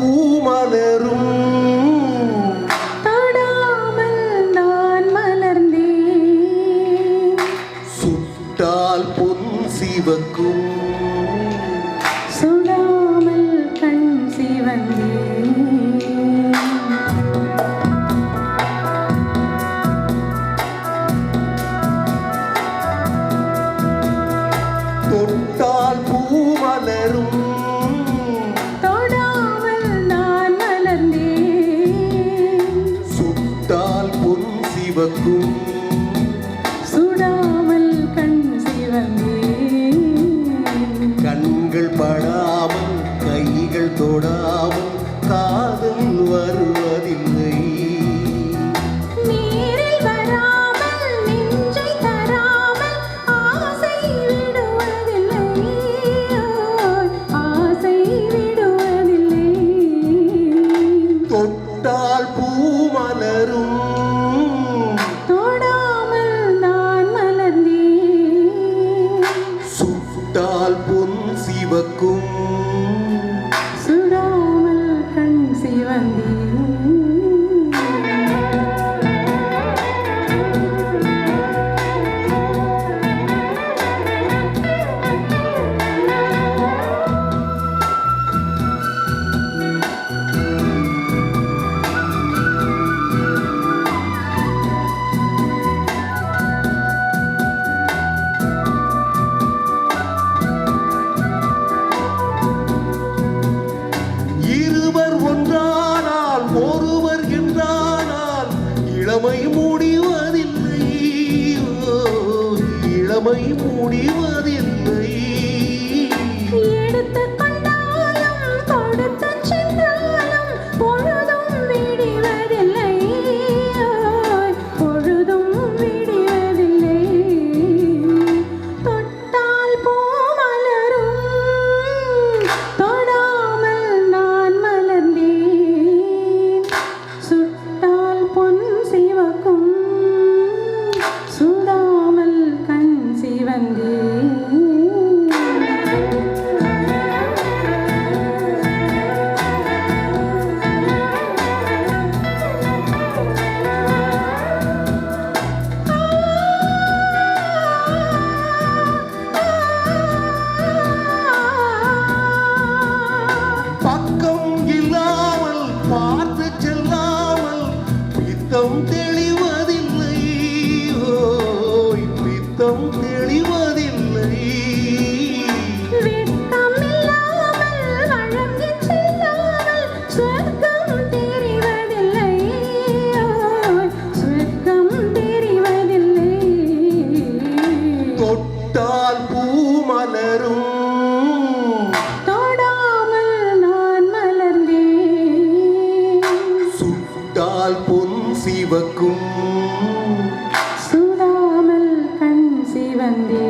பூமலரும். தொடாமல் நான் மலர்ந்தேன். சுட்டால் பொன் சிவக்கும். சிவக்கும் சுடாமல் கண் சிவந்து கண்கள் படாமல் கைகள் தொடாமல் காதல் வருவதில்லை. தொட்டு தொட்டால் பொன் சிவக்கும். முடிவதில்லை எடுத்த Sunday.